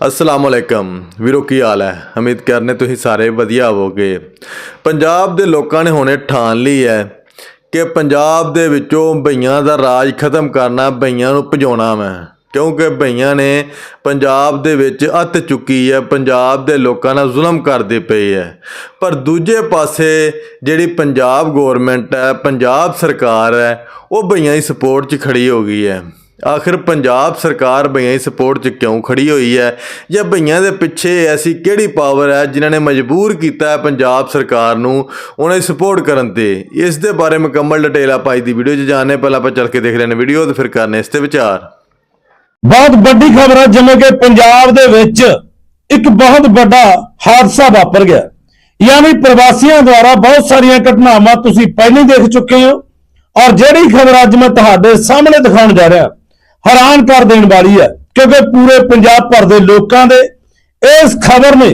ਅਸਲਾਮ ਅਲੈਕਮ ਵੀਰੋ, ਕੀ ਹਾਲ ਹੈ? ਉਮੀਦ ਕਰਨੇ ਤੁਸੀਂ ਸਾਰੇ ਵਧੀਆ ਹੋਵੋਗੇ। ਪੰਜਾਬ ਦੇ ਲੋਕਾਂ ਨੇ ਹੁਣੇ ਠਾਣ ਲਈ ਹੈ ਕਿ ਪੰਜਾਬ ਦੇ ਵਿੱਚੋਂ ਬਈਆਂ ਦਾ ਰਾਜ ਖਤਮ ਕਰਨਾ ਬਈਆਂ ਨੂੰ ਭਜਾਉਣਾ ਮੈਂ ਕਿਉਂਕਿ ਬਈਆਂ ਨੇ ਪੰਜਾਬ ਦੇ ਵਿੱਚ ਅੱਤ ਚੁੱਕੀ ਹੈ, ਪੰਜਾਬ ਦੇ ਲੋਕਾਂ ਨਾਲ ਜ਼ੁਲਮ ਕਰਦੇ ਪਏ ਹੈ। ਪਰ ਦੂਜੇ ਪਾਸੇ ਜਿਹੜੀ ਪੰਜਾਬ ਗਵਰਨਮੈਂਟ ਹੈ, ਪੰਜਾਬ ਸਰਕਾਰ ਹੈ, ਉਹ ਬਈਆਂ ਦੀ ਸਪੋਰਟ 'ਚ ਖੜੀ ਹੋ ਗਈ ਹੈ। ਆਖਿਰ ਪੰਜਾਬ ਸਰਕਾਰ ਬਈਆਂ ਦੀ ਸਪੋਰਟ 'ਚ ਕਿਉਂ ਖੜੀ ਹੋਈ ਹੈ? ਜਾਂ ਬਈਆਂ ਦੇ ਪਿੱਛੇ ਐਸੀ ਕਿਹੜੀ ਪਾਵਰ ਹੈ ਜਿਨ੍ਹਾਂ ਨੇ ਮਜਬੂਰ ਕੀਤਾ ਹੈ ਪੰਜਾਬ ਸਰਕਾਰ ਨੂੰ ਉਹਨਾਂ ਦੀ ਸਪੋਰਟ ਕਰਨ ਤੇ? ਇਸ ਦੇ ਬਾਰੇ ਮੁਕੰਮਲ ਡਿਟੇਲ ਆਪਾਂ ਅੱਜ ਦੀ ਵੀਡੀਓ 'ਚ ਜਾਣਨੇ ਪਹਿਲਾਂ ਆਪਾਂ ਚੱਲ ਕੇ ਦੇਖ ਲੈਣੇ ਵੀਡੀਓ ਤੇ ਫਿਰ ਕਰਨੇ ਇਸ ਤੇ ਵਿਚਾਰ। ਬਹੁਤ ਵੱਡੀ ਖਬਰ ਹੈ, ਜਿਵੇਂ ਕਿ ਪੰਜਾਬ ਦੇ ਵਿੱਚ ਇੱਕ ਬਹੁਤ ਵੱਡਾ ਹਾਦਸਾ ਵਾਪਰ ਗਿਆ। ਯਾਨੀ ਪ੍ਰਵਾਸੀਆਂ ਦੁਆਰਾ ਬਹੁਤ ਸਾਰੀਆਂ ਘਟਨਾਵਾਂ ਤੁਸੀਂ ਪਹਿਲਾਂ ਹੀ ਦੇਖ ਚੁੱਕੇ ਹੋ। ਔਰ ਜਿਹੜੀ ਖਬਰ ਅੱਜ ਮੈਂ ਤੁਹਾਡੇ ਸਾਹਮਣੇ ਦਿਖਾਉਣ ਜਾ ਰਿਹਾ ਹੈਰਾਨ ਕਰ ਦੇਣ ਵਾਲੀ ਹੈ, ਕਿਉਂਕਿ ਪੂਰੇ ਪੰਜਾਬ ਭਰ ਦੇ ਲੋਕਾਂ ਦੇ ਇਸ ਖਬਰ ਨੇ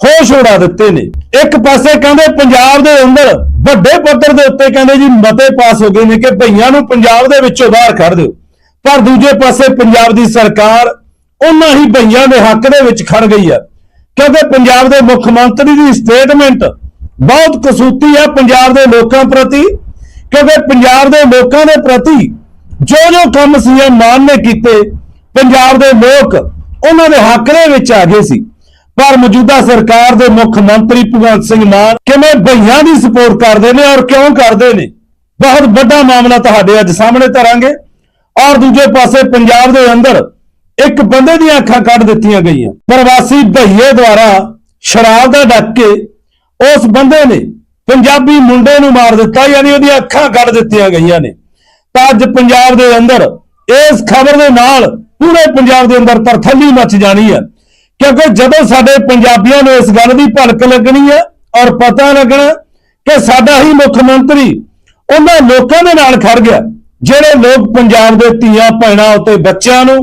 ਹੋਸ਼ ਉਡਾ ਦਿੱਤੇ ਨੇ। ਇੱਕ ਪਾਸੇ ਕਹਿੰਦੇ ਪੰਜਾਬ ਦੇ ਅੰਦਰ ਵੱਡੇ ਪੱਧਰ ਦੇ ਉੱਤੇ ਕਹਿੰਦੇ ਜੀ ਮਤੇ ਪਾਸ ਹੋ ਗਏ ਨੇ ਕਿ ਭਈਆਂ ਨੂੰ ਪੰਜਾਬ ਦੇ ਵਿੱਚੋਂ ਬਾਹਰ ਕੱਢ ਦਿਓ। ਪਰ ਦੂਜੇ ਪਾਸੇ ਪੰਜਾਬ ਦੀ ਸਰਕਾਰ ਉਹਨਾਂ ਹੀ ਭਈਆਂ ਦੇ ਹੱਕ ਦੇ ਵਿੱਚ ਖੜ ਗਈ ਹੈ। ਕਿਉਂਕਿ ਪੰਜਾਬ ਦੇ ਮੁੱਖ ਮੰਤਰੀ ਦੀ ਸਟੇਟਮੈਂਟ ਬਹੁਤ ਕਸੂਤੀ ਹੈ ਪੰਜਾਬ ਦੇ ਲੋਕਾਂ ਪ੍ਰਤੀ, ਕਿਉਂਕਿ ਪੰਜਾਬ ਦੇ ਲੋਕਾਂ ਦੇ ਪ੍ਰਤੀ ਜੋ ਜੋ ਕੰਮ ਸੀਐਮ ਮਾਨ ਨੇ ਕੀਤੇ, ਪੰਜਾਬ ਦੇ ਲੋਕ ਉਹਨਾਂ ਦੇ ਹੱਕ ਦੇ ਵਿੱਚ ਆ ਗਏ ਸੀ। ਪਰ ਮੌਜੂਦਾ ਸਰਕਾਰ ਦੇ ਮੁੱਖ ਮੰਤਰੀ ਭਗਵੰਤ ਸਿੰਘ ਮਾਨ ਕਿਵੇਂ ਬਈਆਂ ਦੀ ਸਪੋਰਟ ਕਰਦੇ ਨੇ ਔਰ ਕਿਉਂ ਕਰਦੇ ਨੇ? ਬਹੁਤ ਵੱਡਾ ਮਾਮਲਾ ਤੁਹਾਡੇ ਅੱਜ ਸਾਹਮਣੇ ਧਰਾਂਗੇ। ਔਰ ਦੂਜੇ ਪਾਸੇ ਪੰਜਾਬ ਦੇ ਅੰਦਰ ਇੱਕ ਬੰਦੇ ਦੀਆਂ ਅੱਖਾਂ ਕੱਢ ਦਿੱਤੀਆਂ ਗਈਆਂ। ਪ੍ਰਵਾਸੀ ਬਈਏ ਦੁਆਰਾ ਸ਼ਰਾਬ ਦਾ ਡੱਕ ਕੇ ਉਸ ਬੰਦੇ ਨੇ ਪੰਜਾਬੀ ਮੁੰਡੇ ਨੂੰ ਮਾਰ ਦਿੱਤਾ, ਯਾਨੀ ਉਹਦੀਆਂ ਅੱਖਾਂ ਕੱਢ ਦਿੱਤੀਆਂ ਗਈਆਂ ਨੇ। ਤਾਂ ਅੱਜ ਪੰਜਾਬ ਦੇ ਅੰਦਰ ਇਸ ਖਬਰ ਦੇ ਨਾਲ ਪੂਰੇ ਪੰਜਾਬ ਦੇ ਅੰਦਰ ਤਰਥੱਲੀ ਮੱਚ ਜਾਣੀ ਹੈ। ਕਿਉਂਕਿ ਜਦੋਂ ਸਾਡੇ ਪੰਜਾਬੀਆਂ ਨੂੰ ਇਸ ਗੱਲ ਦੀ ਭਲਕ ਲੱਗਣੀ ਹੈ ਔਰ ਪਤਾ ਲੱਗਣਾ ਕਿ ਸਾਡਾ ਹੀ ਮੁੱਖ ਮੰਤਰੀ ਉਹਨਾਂ ਲੋਕਾਂ ਦੇ ਨਾਲ ਖੜ ਗਿਆ, ਜਿਹੜੇ ਲੋਕ ਪੰਜਾਬ ਦੇ ਧੀਆਂ ਭੈਣਾਂ ਉੱਤੇ ਬੱਚਿਆਂ ਨੂੰ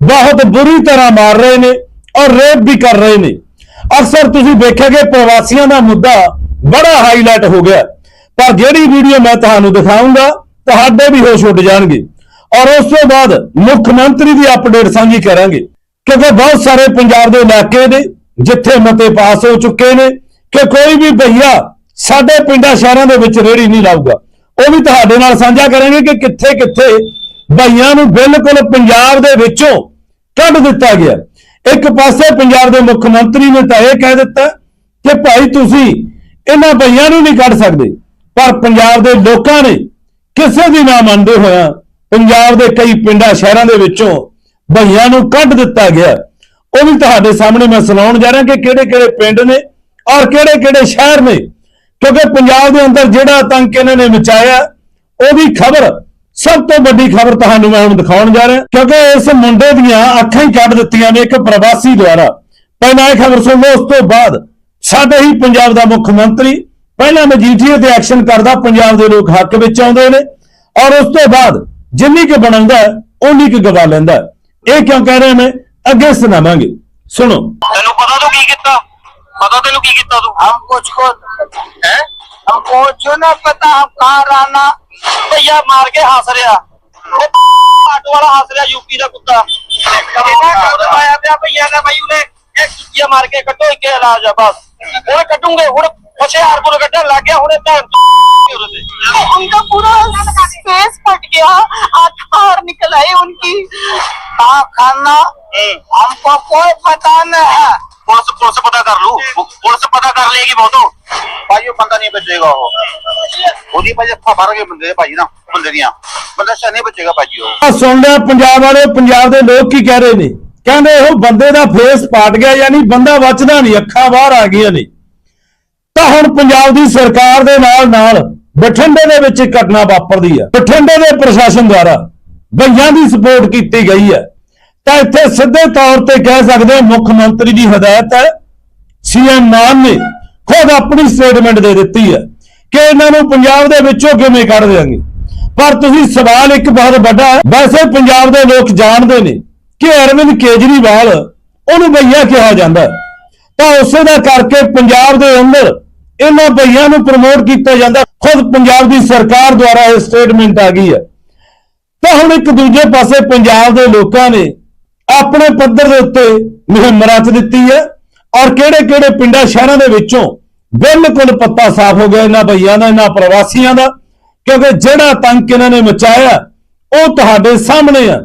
ਬਹੁਤ ਬੁਰੀ ਤਰ੍ਹਾਂ ਮਾਰ ਰਹੇ ਨੇ ਔਰ ਰੇਪ ਵੀ ਕਰ ਰਹੇ ਨੇ। ਅਕਸਰ ਤੁਸੀਂ ਵੇਖਿਆ ਕਿ ਪ੍ਰਵਾਸੀਆਂ ਦਾ ਮੁੱਦਾ ਬੜਾ ਹਾਈਲਾਈਟ ਹੋ ਗਿਆ। ਪਰ ਜਿਹੜੀ ਵੀਡੀਓ ਮੈਂ ਤੁਹਾਨੂੰ ਦਿਖਾਉਂਗਾ ਤੁਹਾਡੇ ਵੀ ਹੋਸ਼ ਉੱਡ ਜਾਣਗੇ। ਔਰ ਉਸ ਤੋਂ ਬਾਅਦ ਮੁੱਖ ਮੰਤਰੀ ਦੀ ਅਪਡੇਟ ਸਾਂਝੀ ਕਰਾਂਗੇ ਕਿਉਂਕਿ ਬਹੁਤ ਸਾਰੇ ਪੰਜਾਬ ਦੇ ਇਲਾਕੇ ਨੇ ਜਿੱਥੇ ਮਤੇ ਪਾਸ ਹੋ ਚੁੱਕੇ ਨੇ ਕਿ ਕੋਈ ਵੀ ਭਈਆ ਸਾਡੇ ਪਿੰਡਾਂ ਸ਼ਹਿਰਾਂ ਦੇ ਵਿੱਚ ਰੇੜੀ ਨਹੀਂ ਲਾਊਗਾ। ਉਹ ਵੀ ਤੁਹਾਡੇ ਨਾਲ ਸਾਂਝਾ ਕਰਾਂਗੇ ਕਿ ਕਿੱਥੇ ਕਿੱਥੇ ਭਈਆਂ ਨੂੰ ਬਿਲਕੁਲ ਪੰਜਾਬ ਦੇ ਵਿੱਚੋਂ ਕੱਢ ਦਿੱਤਾ ਗਿਆ। ਇੱਕ ਪਾਸੇ ਪੰਜਾਬ ਦੇ ਮੁੱਖ ਮੰਤਰੀ ਨੇ ਤਾਂ ਇਹ ਕਹਿ ਦਿੱਤਾ ਕਿ ਭਾਈ ਤੁਸੀਂ ਇਹਨਾਂ ਭਈਆਂ ਨੂੰ ਨਹੀਂ ਕੱਢ ਸਕਦੇ, ਪਰ ਪੰਜਾਬ ਦੇ ਲੋਕਾਂ ਨੇ ਕਿਸੇ ਦੀ ਨਾ ਮੰਨਦੇ ਹੋਇਆ ਪੰਜਾਬ ਦੇ ਕਈ ਪਿੰਡਾਂ, ਸ਼ਹਿਰਾਂ ਦੇ ਵਿੱਚੋਂ ਭਈਆਂ ਨੂੰ ਕੱਢ ਦਿੱਤਾ ਗਿਆ। ਉਹ ਵੀ ਤੁਹਾਡੇ ਸਾਹਮਣੇ ਮੈਂ ਸੁਣਾਉਣ ਜਾ ਰਿਹਾ ਕਿ ਕਿਹੜੇ ਕਿਹੜੇ ਪਿੰਡ ਨੇ ਔਰ ਕਿਹੜੇ ਕਿਹੜੇ ਸ਼ਹਿਰ ਨੇ। ਕਿਉਂਕਿ ਪੰਜਾਬ ਦੇ ਅੰਦਰ ਜਿਹੜਾ ਆਤੰਕ ਇਹਨਾਂ ਨੇ ਮਚਾਇਆ ਉਹਦੀ ਖਬਰ, ਸਭ ਤੋਂ ਵੱਡੀ ਖਬਰ ਤੁਹਾਨੂੰ ਮੈਂ ਹੁਣ ਦਿਖਾਉਣ ਜਾ ਰਿਹਾ। ਕਿਉਂਕਿ ਇਸ ਮੁੰਡੇ ਦੀਆਂ ਅੱਖਾਂ ਹੀ ਕੱਢ ਦਿੱਤੀਆਂ ਨੇ ਇੱਕ ਪ੍ਰਵਾਸੀ ਦੁਆਰਾ। ਪਹਿਲਾਂ ਇਹ ਖਬਰ ਸੁਣ ਲਓ, ਉਸ ਤੋਂ ਬਾਅਦ ਸਾਡੇ ਹੀ ਪੰਜਾਬ ਦਾ ਮੁੱਖ ਮੰਤਰੀ ਪਹਿਲਾਂ ਮਜੀਠੀਏ ਤੇ ਐਕਸ਼ਨ ਕਰਦਾ ਪੰਜਾਬ ਦੇ ਲੋਕ ਹੱਕ ਵਿੱਚ ਆਉਂਦੇ ਨੇ ਔਰ ਉਸ ਤੋਂ ਬਾਅਦ ਜਿੰਨੀ ਕੁ ਬਣਾਉਂਦਾ ਹੈ, ਓਨੀ ਕੁ ਗਵਾ ਲੈਂਦਾ ਹੈ। ਇਹ ਕਿਉਂ ਕਹਿ ਰਿਹਾ ਮੈਂ ਅੱਗੇ ਸੁਣਾਵਾਂਗੇ ਸੁਣੋ ਤੈਨੂੰ ਪਤਾ ਤੂੰ ਕੀ ਕੀਤਾ ਪਤਾ ਤੈਨੂੰ ਕੀ ਕੀਤਾ ਤੂੰ हम कुछ को ਹੈ हमको जो ना पता हम कहाँ रहना ਭਈਆ ਮਾਰ ਕੇ ਹੱਸ ਰਿਹਾ ਉਹ ਆਟੋ ਵਾਲਾ ਹੱਸ ਰਿਹਾ ਯੂਪੀ ਦਾ ਕੁੱਤਾ ਇਹਦਾ ਕੰਮ ਆਇਆ ਪਿਆ ਭਈਆ ਨੇ ਬਾਈ ਉਹਨੇ ਇੱਕ ਚੁੱਕੀਆਂ ਮਾਰ ਕੇ ਕੱਢੋ ਇੱਕ ਇਲਾਜ ਆ ਬਸ ਹੁਣ ਕੱਢੂਗੇ ਹੁਣ ਹੁਸ਼ਿਆਰ ਕੋਲ ਕੱਢਣ ਲੱਗ ਗਿਆ ਹੁਣੇ ਭੈਣ ਉਹਦੇ ਤੇ उनका पूरा फेस फट गया आंख बाहर निकल आई उनकी कहाँ खाना हमको कोई पता नहीं है ਪੁਲਿਸ ਪੁਲਿਸ ਪਤਾ ਕਰ ਲੂ ਪੁਲਿਸ ਪਤਾ ਕਰ ਲੇਗੀ ਬਹੁਤੋ ਭਾਈ ਉਹ ਬੰਦਾ ਨਹੀਂ ਬਚੇਗਾ ਉਹ ਉਹਦੀ ਭਾਈ ਅੱਖਾਂ ਭਰ ਗਏ ਬੰਦੇ ਦੇ ਭਾਈ ਨਾ ਬੰਦੇ ਦੀਆਂ ਬੰਦਾ ਸ਼ਾ ਨਹੀਂ ਬਚੇਗਾ ਭਾਜੀ ਉਹ ਆਹ ਸੁਣ ਲਿਆ ਪੰਜਾਬ ਵਾਲੇ ਪੰਜਾਬ ਦੇ ਲੋਕ ਕੀ ਕਹਿ ਰਹੇ ਨੇ ਕਹਿੰਦੇ ਉਹ ਬੰਦੇ ਦਾ ਫੇਸ ਪਾਟ ਗਿਆ ਯਾਨੀ ਬੰਦਾ ਬਚਦਾ ਨਹੀਂ ਅੱਖਾਂ ਬਾਹਰ ਆ ਗਈਆਂ ਨੇ ਤਾਂ ਹੁਣ ਪੰਜਾਬ ਦੀ ਸਰਕਾਰ ਦੇ ਨਾਲ ਨਾਲ ਬਠਿੰਡੇ ਦੇ ਵਿੱਚ ਇੱਕ ਘਟਨਾ ਵਾਪਰਦੀ ਹੈ। ਬਠਿੰਡੇ ਦੇ ਪ੍ਰਸ਼ਾਸਨ ਦੁਆਰਾ ਬਈਆਂ ਦੀ ਸਪੋਰਟ ਕੀਤੀ ਗਈ ਹੈ। ਤਾਂ ਇੱਥੇ ਸਿੱਧੇ ਤੌਰ ਤੇ ਕਹਿ ਸਕਦੇ ਹਾਂ ਮੁੱਖ ਮੰਤਰੀ ਦੀ ਹਦਾਇਤ ਹੈ। ਸੀਐਮ ਮਾਨ ਨੇ ਖੁਦ ਆਪਣੀ ਸਟੇਟਮੈਂਟ ਦੇ ਦਿੱਤੀ ਹੈ ਕਿ ਇਹਨਾਂ ਨੂੰ ਪੰਜਾਬ ਦੇ ਵਿੱਚੋਂ ਕਿਵੇਂ ਕੱਢ ਦੇਵਾਂਗੇ ਪਰ ਤੁਸੀਂ ਸਵਾਲ ਇੱਕ ਬਹੁਤ ਵੱਡਾ ਹੈ। ਵੈਸੇ ਪੰਜਾਬ ਦੇ ਲੋਕ ਜਾਣਦੇ ਨੇ ਕਿ ਅਰਵਿੰਦ ਕੇਜਰੀਵਾਲ ਉਹਨੂੰ ਬਈਆ ਕਿਹਾ ਜਾਂਦਾ ਤਾਂ ਉਸੇ ਦਾ ਕਰਕੇ ਪੰਜਾਬ ਦੇ ਅੰਦਰ ਇਹਨਾਂ ਭਈਆਂ ਨੂੰ ਪ੍ਰਮੋਟ ਕੀਤਾ ਜਾਂਦਾ। ਖੁਦ ਪੰਜਾਬ ਦੀ ਸਰਕਾਰ ਦੁਆਰਾ ਇਹ ਸਟੇਟਮੈਂਟ ਆ ਗਈ ਹੈ। ਤਾਂ ਹੁਣ ਇੱਕ ਦੂਜੇ ਪਾਸੇ ਪੰਜਾਬ ਦੇ ਲੋਕਾਂ ਨੇ ਆਪਣੇ ਪੱਧਰ ਦੇ ਉੱਤੇ ਮੁਹਿੰਮ ਰਚ ਦਿੱਤੀ ਹੈ ਔਰ ਕਿਹੜੇ ਕਿਹੜੇ ਪਿੰਡਾਂ, ਸ਼ਹਿਰਾਂ ਦੇ ਵਿੱਚੋਂ ਬਿਲਕੁਲ ਪੱਤਾ ਸਾਫ਼ ਹੋ ਗਿਆ ਇਹਨਾਂ ਭਈਆਂ ਦਾ, ਇਹਨਾਂ ਪ੍ਰਵਾਸੀਆਂ ਦਾ, ਕਿਉਂਕਿ ਜਿਹੜਾ ਤੰਕ ਇਹਨਾਂ ਨੇ ਮਚਾਇਆ, ਉਹ ਤੁਹਾਡੇ ਸਾਹਮਣੇ ਆ।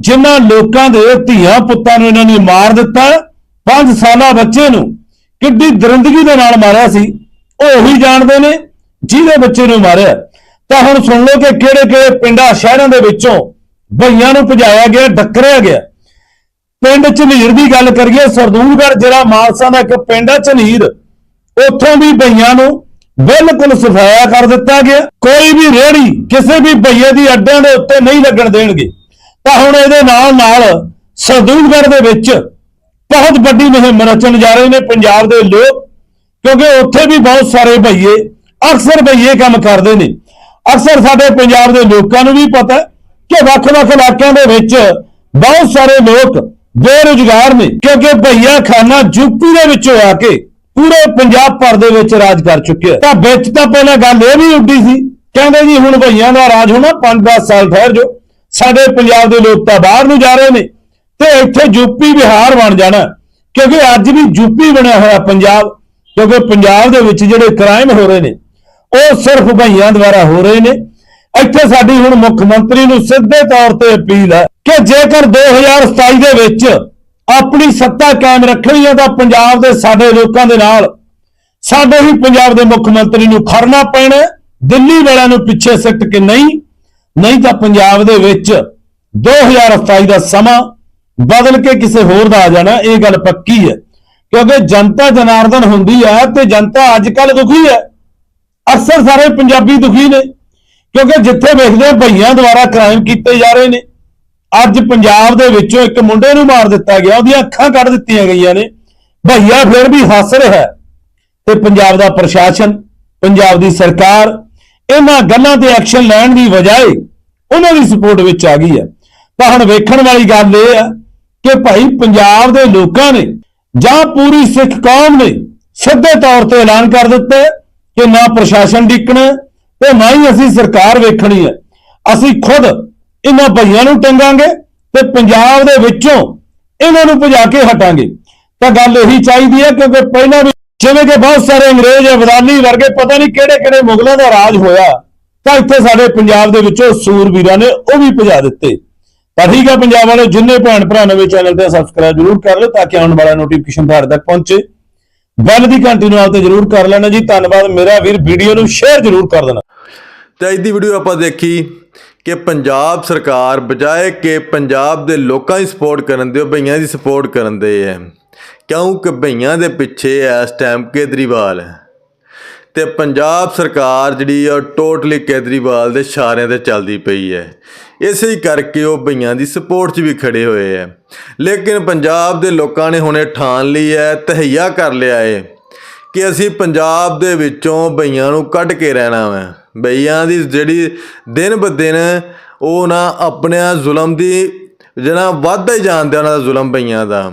ਜਿਨ੍ਹਾਂ ਲੋਕਾਂ ਦੇ ਧੀਆਂ ਪੁੱਤਾਂ ਨੂੰ ਇਹਨਾਂ ਨੇ ਮਾਰ ਦਿੱਤਾ 5 ਸਾਲਾ ਬੱਚੇ ਨੂੰ ਕਿੱਡੀ ਦਰਿੰਦਗੀ ਦੇ ਨਾਲ ਮਾਰਿਆ ਸੀ। ਉਹ ਉਹੀ ਜਾਣਦੇ ਨੇ, ਜਿਹਦੇ ਬੱਚੇ ਨੂੰ ਮਾਰਿਆ। ਤਾਂ ਹੁਣ ਸੁਣ ਲਓ ਕਿ ਕਿਹੜੇ ਕਿਹੜੇ ਪਿੰਡਾਂ, ਸ਼ਹਿਰਾਂ ਦੇ ਵਿੱਚੋਂ ਭਈਆਂ ਨੂੰ ਭਜਾਇਆ ਗਿਆ, ਡੱਕਰਿਆ ਗਿਆ। ਪਿੰਡ ਝਨੀਰ ਦੀ ਗੱਲ ਕਰੀਏ, ਸਰਦੂਲਗੜ੍ਹ ਜ਼ਿਲ੍ਹਾ ਮਾਨਸਾ ਦਾ ਇੱਕ ਪਿੰਡ ਹੈ ਝਨੀਰ। ਉੱਥੋਂ ਵੀ ਭਈਆਂ ਨੂੰ ਬਿਲਕੁਲ ਸਫਾਇਆ ਕਰ ਦਿੱਤਾ ਗਿਆ। ਕੋਈ ਵੀ ਰੇੜੀ ਕਿਸੇ ਵੀ ਭਈਏ ਦੀ ਅੱਡਿਆਂ ਦੇ ਉੱਤੇ ਨਹੀਂ ਲੱਗਣ ਦੇਣਗੇ। ਤਾਂ ਹੁਣ ਇਹਦੇ ਨਾਲ ਨਾਲ ਸਰਦੂਲਗੜ੍ਹ ਦੇ ਵਿੱਚ ਬਹੁਤ ਵੱਡੀ ਮੁਹਿੰਮ ਰਚਣ ਜਾ ਰਹੇ ਨੇ। ਪੰਜਾਬ ਦੇ ਲੋਕ ਕਿਉਂਕਿ ਉੱਥੇ ਵੀ ਬਹੁਤ ਸਾਰੇ ਭਈਏ ਅਕਸਰ ਭਈਏ ਕੰਮ ਕਰਦੇ ਨੇ। ਅਕਸਰ ਸਾਡੇ ਪੰਜਾਬ ਦੇ ਲੋਕਾਂ ਨੂੰ ਵੀ ਪਤਾ ਕਿ ਵੱਖ-ਵੱਖ ਇਲਾਕਿਆਂ ਦੇ ਵਿੱਚ ਬਹੁਤ ਸਾਰੇ ਲੋਕ ਬੇਰੁਜ਼ਗਾਰ ਨੇ। ਕਿਉਂਕਿ ਭਈਆ ਖਾਨਾ ਯੂਪੀ ਦੇ ਵਿੱਚੋਂ ਆ ਕੇ ਪੂਰੇ ਪੰਜਾਬ ਭਰ ਦੇ ਵਿੱਚ ਰਾਜ ਕਰ ਚੁੱਕਿਆ ਤਾਂ ਵਿੱਚ ਤਾਂ ਪਹਿਲਾਂ ਗੱਲ ਇਹ ਵੀ ਉੱਡੀ ਸੀ, ਕਹਿੰਦੇ ਜੀ ਹੁਣ ਭਈਆਂ ਦਾ ਰਾਜ ਹੋਣਾ 5-10 ਸਾਲ ਠਹਿਰ ਜੋ ਸਾਡੇ ਪੰਜਾਬ ਦੇ ਲੋਕ ਤਾਂ ਬਾਹਰ ਨੂੰ ਜਾ ਰਹੇ ਨੇ ਤੇ ਇੱਥੇ ਯੂਪੀ ਬਿਹਾਰ ਬਣ ਜਾਣਾ। ਕਿਉਂਕਿ ਅੱਜ ਵੀ ਯੂਪੀ ਬਣਿਆ ਹੋਇਆ ਪੰਜਾਬ। ਕਿਉਂਕਿ ਪੰਜਾਬ ਦੇ ਵਿੱਚ ਜਿਹੜੇ ਕ੍ਰਾਈਮ ਹੋ ਰਹੇ ਨੇ, ਉਹ ਸਿਰਫ ਭਈਆਂ ਦੁਆਰਾ ਹੋ ਰਹੇ ਨੇ। ਇੱਥੇ ਸਾਡੀ ਹੁਣ ਮੁੱਖ ਮੰਤਰੀ ਨੂੰ ਸਿੱਧੇ ਤੌਰ ਤੇ ਅਪੀਲ ਹੈ ਕਿ ਜੇਕਰ 2027 ਦੇ ਵਿੱਚ ਆਪਣੀ ਸੱਤਾ ਕਾਇਮ ਰੱਖਣੀ ਹੈ, ਤਾਂ ਪੰਜਾਬ ਦੇ ਸਾਡੇ ਲੋਕਾਂ ਦੇ ਨਾਲ ਸਾਡੇ ਹੀ ਪੰਜਾਬ ਦੇ ਮੁੱਖ ਮੰਤਰੀ ਨੂੰ ਖੜਨਾ ਪੈਣਾ ਦਿੱਲੀ ਵਾਲਿਆਂ ਨੂੰ ਪਿੱਛੇ ਸਿੱਟ ਕੇ ਨਹੀਂ ਨਹੀਂ ਤਾਂ ਪੰਜਾਬ ਦੇ ਵਿੱਚ 2027 ਦਾ ਸਮਾਂ ਬਦਲ ਕੇ ਕਿਸੇ ਹੋਰ ਦਾ ਆ ਜਾਣਾ, ਇਹ ਗੱਲ ਪੱਕੀ ਹੈ। ਕਿਉਂਕਿ ਜਨਤਾ ਜਨਾਰਦਨ ਹੁੰਦੀ ਹੈ ਤੇ ਜਨਤਾ ਅੱਜ ਕੱਲ ਦੁਖੀ ਹੈ ਅਕਸਰ ਸਾਰੇ ਪੰਜਾਬੀ ਦੁਖੀ ਨੇ, ਕਿਉਂਕਿ ਜਿੱਥੇ ਵੇਖਦੇ ਆ ਭਈਆਂ ਦੁਆਰਾ ਕ੍ਰਾਈਮ ਕੀਤੇ ਜਾ ਰਹੇ ਨੇ। ਅੱਜ ਪੰਜਾਬ ਦੇ ਵਿੱਚੋਂ ਇੱਕ ਮੁੰਡੇ ਨੂੰ ਮਾਰ ਦਿੱਤਾ ਗਿਆ, ਉਹਦੀਆਂ ਅੱਖਾਂ ਕੱਢ ਦਿੱਤੀਆਂ ਗਈਆਂ ਨੇ। ਭਈਆ ਫਿਰ ਵੀ ਹੱਸ ਰਿਹਾ। ਹੈ ਤੇ ਪੰਜਾਬ ਦਾ ਪ੍ਰਸ਼ਾਸਨ, ਪੰਜਾਬ ਦੀ ਸਰਕਾਰ, ਇਹਨਾਂ ਗੱਲਾਂ ਤੇ ਐਕਸ਼ਨ ਲੈਣ ਦੀ ਬਜਾਏ ਉਹਨਾਂ ਦੀ ਸਪੋਰਟ ਵਿੱਚ ਆ ਗਈ ਹੈ ਤਾਂ ਹੁਣ ਵੇਖਣ ਵਾਲੀ ਗੱਲ ਇਹ ਹੈ ਕਿ ਭਾਈ ਪੰਜਾਬ ਦੇ ਲੋਕਾਂ ਨੇ ਜਾਂ ਪੂਰੀ ਸਿੱਖ ਕੌਮ ਨੇ ਸਿੱਧੇ ਤੌਰ ਤੇ ਐਲਾਨ ਕਰ ਦਿੱਤਾ ਕਿ ਨਾ ਪ੍ਰਸ਼ਾਸਨ ਡਿੱਕਣਾ ਤੇ ਨਾ ਹੀ ਅਸੀਂ ਸਰਕਾਰ ਵੇਖਣੀ ਹੈ। ਅਸੀਂ ਖੁਦ ਇਹਨਾਂ ਭਈਆਂ ਨੂੰ ਟੰਗਾਂਗੇ ਤੇ ਪੰਜਾਬ ਦੇ ਵਿੱਚੋਂ ਇਹਨਾਂ ਨੂੰ ਭਜਾ ਕੇ ਹਟਾਂਗੇ। ਤਾਂ ਗੱਲ ਇਹੀ ਚਾਹੀਦੀ ਹੈ ਕਿਉਂਕਿ ਪਹਿਲਾਂ ਵੀ ਜਿਵੇਂ ਕਿ ਬਹੁਤ ਸਾਰੇ ਅੰਗਰੇਜ਼ ਅਬਦਾਲੀ ਵਰਗੇ ਪਤਾ ਨਹੀਂ ਕਿਹੜੇ ਕਿਹੜੇ ਮੁਗਲਾਂ ਦਾ ਰਾਜ ਹੋਇਆ, ਤਾਂ ਇੱਥੇ ਸਾਡੇ ਪੰਜਾਬ ਦੇ ਵਿੱਚੋਂ ਸੂਰਵੀਰਾਂ ਨੇ ਉਹ ਵੀ ਭਜਾ ਦਿੱਤੇ। ਤਾਂ ਠੀਕ ਹੈ ਪੰਜਾਬ ਵਾਲੇ ਜਿੰਨੇ ਭੈਣ ਭਰਾ ਨਵੇਂ ਚੈਨਲ ਤੇ ਸਬਸਕ੍ਰਾਈਬ ਜ਼ਰੂਰ ਕਰ ਲਓ ਤਾਂ ਕਿ ਆਉਣ ਵਾਲਾ ਨੋਟੀਫਿਕੇਸ਼ਨ ਤੁਹਾਡੇ ਤੱਕ ਪਹੁੰਚੇ। ਬੈਲ ਦੀ ਘੰਟੀ ਨੂੰ ਆਪ ਤੇ ਜ਼ਰੂਰ ਕਰ ਲੈਣਾ ਜੀ। ਧੰਨਵਾਦ ਮੇਰਾ ਵੀਰ ਵੀਡੀਓ ਨੂੰ ਸ਼ੇਅਰ ਜ਼ਰੂਰ ਕਰ ਦੇਣਾ। ਤੇ ਅੱਜ ਦੀ ਵੀਡੀਓ ਆਪਾਂ ਦੇਖੀ ਕਿ ਪੰਜਾਬ ਸਰਕਾਰ ਬਜਾਏ ਕਿ ਪੰਜਾਬ ਦੇ ਲੋਕਾਂ ਦੀ ਸਪੋਰਟ ਕਰਨ ਦੇ ਉਹ ਭਈਆਂ ਦੀ ਸਪੋਰਟ ਕਰਨ ਦੇ ਹੈ ਕਿਉਂਕਿ ਭਈਆਂ ਦੇ ਪਿੱਛੇ ਇਸ ਟਾਈਮ ਕੇਜਰੀਵਾਲ। ਹੈ ਤੇ ਪੰਜਾਬ ਸਰਕਾਰ ਜਿਹੜੀ ਆ ਟੋਟਲੀ ਕੇਜਰੀਵਾਲ ਦੇ ਇਸ਼ਾਰਿਆਂ ਤੇ ਚੱਲਦੀ ਪਈ ਹੈ। ਇਸੇ ਹੀ ਕਰਕੇ ਉਹ ਭਈਆਂ ਦੀ ਸਪੋਰਟ 'ਚ ਵੀ ਖੜੇ ਹੋਏ ਹੈ। ਲੇਕਿਨ ਪੰਜਾਬ ਦੇ ਲੋਕਾਂ ਨੇ ਹੁਣੇ ਠਾਣ ਲਈ ਹੈ, ਤਹਈਆ ਕਰ ਲਿਆ ਹੈ ਕਿ ਅਸੀਂ ਪੰਜਾਬ ਦੇ ਵਿੱਚੋਂ ਬਈਆਂ ਨੂੰ ਕੱਢ ਕੇ ਰਹਿਣਾ ਵਾ। ਬਈਆਂ ਦੀ ਜਿਹੜੀ ਦਿਨ ਬ ਦਿਨ ਉਹ ਨਾ ਆਪਣਿਆਂ ਜ਼ੁਲਮ ਦੀ, ਜਿਹੜਾ ਵੱਧਦਾ ਹੀ ਜਾਂਦੇ ਉਹਨਾਂ ਦਾ ਜ਼ੁਲਮ ਬਈਆਂ ਦਾ।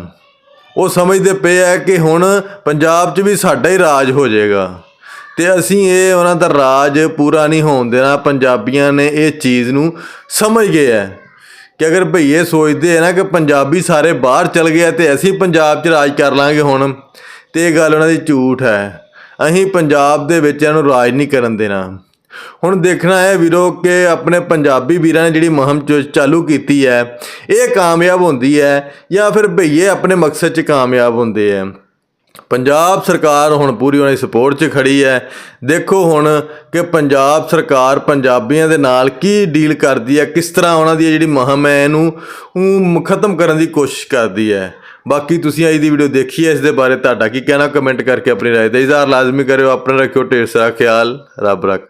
ਉਹ ਸਮਝਦੇ ਪਏ ਆ ਕਿ ਹੁਣ ਪੰਜਾਬ 'ਚ ਵੀ ਸਾਡਾ ਹੀ ਰਾਜ ਹੋ ਜਾਏਗਾ। ਤੇ ਅਸੀਂ ਇਹ ਉਹਨਾਂ ਦਾ ਰਾਜ ਪੂਰਾ ਨਹੀਂ ਹੋਣ ਦੇਣਾ। ਪੰਜਾਬੀਆਂ ਨੇ ਇਹ ਚੀਜ਼ ਨੂੰ ਸਮਝ ਗਏ ਹੈ ਕਿ ਅਗਰ ਭਈਏ ਸੋਚਦੇ ਆ ਨਾ ਕਿ ਪੰਜਾਬੀ ਸਾਰੇ ਬਾਹਰ ਚਲ ਗਏ ਆ ਤੇ ਅਸੀਂ ਪੰਜਾਬ 'ਚ ਰਾਜ ਕਰ ਲਾਂਗੇ ਹੁਣ, ਤੇ ਇਹ ਗੱਲ ਉਹਨਾਂ ਦੀ ਝੂਠ ਹੈ। ਅਸੀਂ ਪੰਜਾਬ ਦੇ ਵਿੱਚ ਇਹਨੂੰ ਰਾਜ ਨਹੀਂ ਕਰਨ ਦੇਣਾ। ਹੁਣ ਦੇਖਣਾ ਹੈ ਵੀਰੋ ਕਿ ਆਪਣੇ ਪੰਜਾਬੀ ਵੀਰਾਂ ਨੇ ਜਿਹੜੀ ਮੁਹਿੰਮ ਚ- ਚਾਲੂ ਕੀਤੀ ਹੈ, ਇਹ ਕਾਮਯਾਬ ਹੁੰਦੀ ਹੈ ਜਾਂ ਫਿਰ ਭਈਏ ਆਪਣੇ ਮਕਸਦ 'ਚ ਕਾਮਯਾਬ ਹੁੰਦੇ ਹੈ। ਪੰਜਾਬ ਸਰਕਾਰ ਹੁਣ ਪੂਰੀ ਉਹਨਾਂ ਦੀ ਸਪੋਰਟ 'ਚ ਖੜੀ ਹੈ। ਦੇਖੋ ਹੁਣ ਕਿ ਪੰਜਾਬ ਸਰਕਾਰ ਪੰਜਾਬੀਆਂ ਦੇ ਨਾਲ ਕੀ ਡੀਲ ਕਰਦੀ ਹੈ, ਕਿਸ ਤਰ੍ਹਾਂ ਉਹਨਾਂ ਦੀ ਜਿਹੜੀ ਮੁਹਿੰਮ ਹੈ ਇਹਨੂੰ ਊਂ ਖਤਮ ਕਰਨ ਦੀ ਕੋਸ਼ਿਸ਼ ਕਰਦੀ ਹੈ। ਬਾਕੀ ਤੁਸੀਂ ਅੱਜ ਦੀ ਵੀਡੀਓ ਦੇਖੀ ਹੈ, ਇਸ ਦੇ ਬਾਰੇ ਤੁਹਾਡਾ ਕੀ ਕਹਿਣਾ ਕਮੈਂਟ ਕਰਕੇ ਆਪਣੀ ਰਾਏ ਦਾ ਇਜ਼ਹਾਰ ਲਾਜ਼ਮੀ ਕਰਿਓ, ਆਪਣਾ ਰੱਖਿਓ ਢੇਰ ਸਾਰਾ ਖਿਆਲ, ਰੱਬ ਰੱਖ।